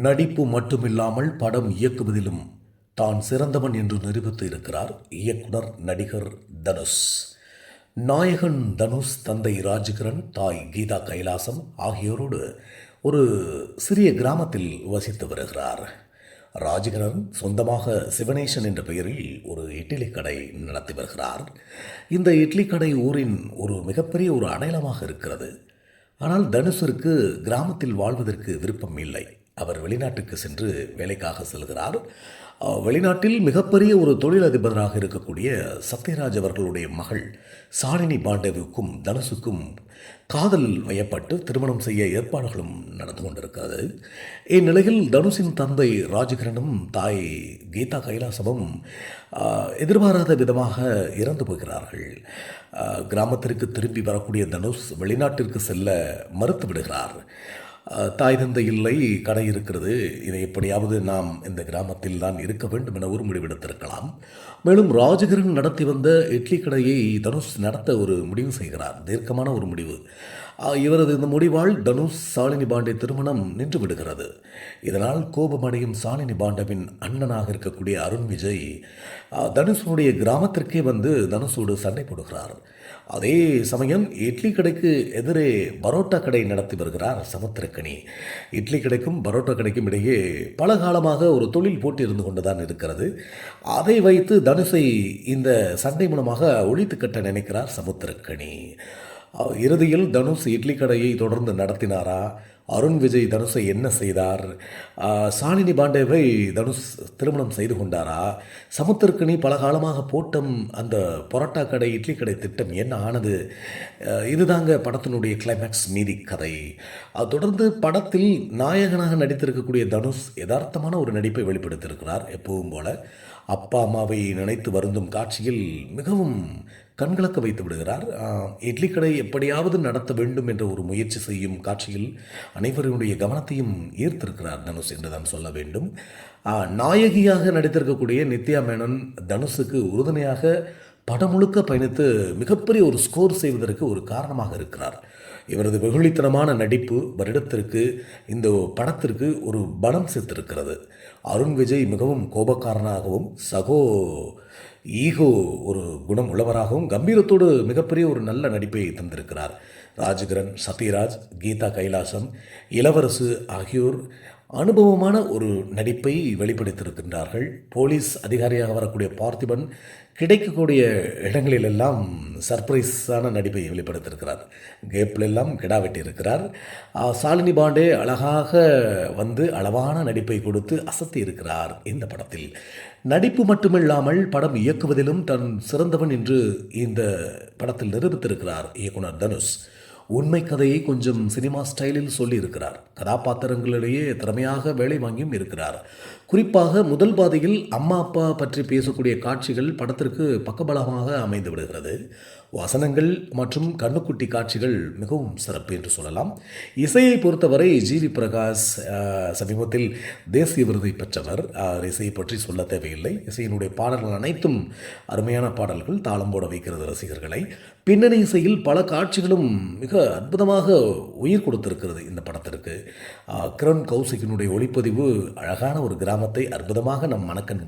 நடிப்பு மட்டுமில்லாமல் படம் இயக்குவதிலும் தான் சிறந்தவன் என்று நிரூபித்து இருக்கிறார் இயக்குனர் நடிகர் தனுஷ். நாயகன் தனுஷ் தந்தை ராஜகிரண் தாய் கீதா கைலாசம் ஆகியோரோடு ஒரு சிறிய கிராமத்தில் வசித்து வருகிறார். ராஜகிரண் சொந்தமாக சிவனேசன் என்ற பெயரில் ஒரு இட்லி கடை நடத்தி வருகிறார். இந்த இட்லி கடை ஊரின் ஒரு மிகப்பெரிய ஒரு அடையாளமாக இருக்கிறது. ஆனால் தனுஷிற்கு கிராமத்தில் வாழ்வதற்கு விருப்பம் இல்லை. அவர் வெளிநாட்டுக்கு சென்று வேலைக்காக செல்கிறார். வெளிநாட்டில் மிகப்பெரிய ஒரு தொழிலதிபராக இருக்கக்கூடிய சத்யராஜ் அவர்களுடைய மகள் சாலினி பாண்டேவுக்கும் தனுஷுக்கும் காதல் வயப்பட்டு திருமணம் செய்ய ஏற்பாடுகளும் நடந்து கொண்டிருக்கிறது. இந்நிலையில் தனுஷின் தந்தை ராஜகிரனும் தாய் கீதா கைலாசமும் எதிர்பாராத விதமாக இறந்து போகிறார்கள். கிராமத்திற்கு திரும்பி வரக்கூடிய தனுஷ் வெளிநாட்டிற்கு செல்ல மறுத்து விடுகிறார். தாய் தந்தை இல்லை கடை இருக்கிறது. இதை எப்படியாவது நாம் இந்த கிராமத்தில் தான் இருக்க வேண்டும் என ஒரு முடிவெடுத்திருக்கலாம் மேலும் ராஜகிரன் நடத்தி வந்த இட்லி கடையை தனுஷ் நடத்த ஒரு முடிவு செய்கிறார். தீர்க்கமான ஒரு முடிவு. இவரது இந்த முடிவால் தனுஷ் சாலினி பாண்டே திருமணம் நின்று விடுகிறது. இதனால் கோபமடையும் சாலினி பாண்டவின் அண்ணனாக இருக்கக்கூடிய அருண் விஜய் தனுஷனுடைய கிராமத்திற்கே வந்து தனுஷோடு சண்டை போடுகிறார். அதே சமயம் இட்லி கடைக்கு எதிரே பரோட்டா கடை நடத்தி வருகிறார் சமுத்திரக்கணி இட்லி கடைக்கும் பரோட்டா கடைக்கும் இடையே பல காலமாக ஒரு தொழில் போட்டி இருந்து கொண்டுதான் இருக்கிறது. அதை வைத்து தனுஷை இந்த சண்டை மூலமாக ஒழித்து கட்ட நினைக்கிறார் சமுத்திரக்கணி இறுதியில் தனுஷ் இட்லி கடையை தொடர்ந்து நடத்தினாரா? அருண் விஜய் தனுஷை என்ன செய்தார்? சாலினி பாண்டேவை தனுஷ் திருமணம் செய்து கொண்டாரா? சமுத்திரக்கனி பல காலமாக போட்டம் அந்த பரோட்டா கடை இட்லி கடை திட்டம் என்ன ஆனது? இதுதாங்க படத்தினுடைய கிளைமேக்ஸ் மீதி கதை. அது தொடர்ந்து படத்தில் நாயகனாக நடித்திருக்கக்கூடிய தனுஷ் யதார்த்தமான ஒரு நடிப்பை வெளிப்படுத்தியிருக்கிறார் எப்பவும் போல. அப்பா அம்மாவை நினைத்து வருந்தும் காட்சியில் மிகவும் கண்கலக்க வைத்து விடுகிறார். இட்லி கடை எப்படியாவது நடத்த வேண்டும் என்ற ஒரு முயற்சி செய்யும் காட்சியில் அனைவருடைய கவனத்தையும் ஈர்த்திருக்கிறார் தனுஷ் என்று தான் சொல்ல வேண்டும். நாயகியாக நடித்திருக்கக்கூடிய நித்யா மேனன் தனுஷுக்கு உறுதுணையாக படம் முழுக்க பயணித்து மிகப்பெரிய ஒரு ஸ்கோர் செய்வதற்கு ஒரு காரணமாக இருக்கிறார். இவரது வெகுளித்தனமான நடிப்பு வருடத்திற்கு இந்த படத்திற்கு ஒரு பலம் சேர்த்திருக்கிறது. அருண் விஜய் மிகவும் கோபக்காரனாகவும் சகோ ஈகோ ஒரு குணம் உள்ளவராகவும் கம்பீரத்தோடு மிகப்பெரிய ஒரு நல்ல நடிப்பை தந்திருக்கிறார். ராஜகிரண் சத்யராஜ் கீதா கைலாசம் இளவரசு ஆகியோர் அனுபவமான ஒரு நடிப்பை வெளிப்படுத்தியிருக்கின்றார்கள். போலீஸ் அதிகாரியாக வரக்கூடிய பார்த்திபன் கிடைக்கக்கூடிய இடங்களிலெல்லாம் சர்ப்ரைஸான நடிப்பை வெளிப்படுத்தியிருக்கிறார். கேப்லெல்லாம் கிடா வெட்டியிருக்கிறார். சாலினி பாண்டே அழகாக வந்து அளவான நடிப்பை கொடுத்து அசத்தி இருக்கிறார் இந்த படத்தில். நடிப்பு மட்டுமில்லாமல் படம் இயக்குவதிலும் தன் சிறந்தவன் என்று இந்த படத்தில் நிரூபித்திருக்கிறார் இயக்குனர் தனுஷ். உண்மை கதையை கொஞ்சம் சினிமா ஸ்டைலில் சொல்லியிருக்கிறார். கதாபாத்திரங்களிடையே திறமையாக வேலை வாங்கியும் இருக்கிறார். குறிப்பாக முதல் பாதையில் அம்மா அப்பா பற்றி பேசக்கூடிய காட்சிகள் படத்திற்கு பக்கபலமாக அமைந்து விடுகிறது. வசனங்கள் மற்றும் கண்ணுக்குட்டி காட்சிகள் மிகவும் சிறப்பு என்று சொல்லலாம். இசையை பொறுத்தவரை ஜிவி பிரகாஷ் சமீபத்தில் தேசிய விருதை பெற்றவர். அவர் இசையை பற்றி சொல்ல தேவையில்லை. இசையினுடைய பாடல்கள் அனைத்தும் அருமையான பாடல்கள் தாளம் போட வைக்கிறது ரசிகர்களை. பின்னணி இசையில் பல காட்சிகளும் மிக அற்புதமாக உயிர் கொடுத்திருக்கிறது இந்த படத்திற்கு. கிரண் கௌசிக்கினுடைய ஒளிப்பதிவு அழகான ஒரு கிராமத்தை அற்புதமாக நம் மனக்கண்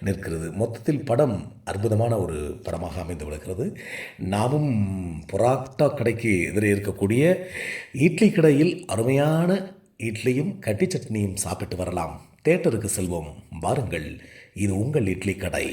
நிற்கிறது. மொத்தத்தில் படம் அற்புதமான ஒரு படமாக அமைந்து விடுகிறது. நாமும் புராட்டா கடைக்கு எதிரே இருக்கக்கூடிய இட்லி கடையில் அருமையான இட்லியும் கட்டி சட்னியும் சாப்பிட்டு வரலாம். தேட்டருக்கு செல்வோம். வாருங்கள். இது உங்கள் இட்லி கடை.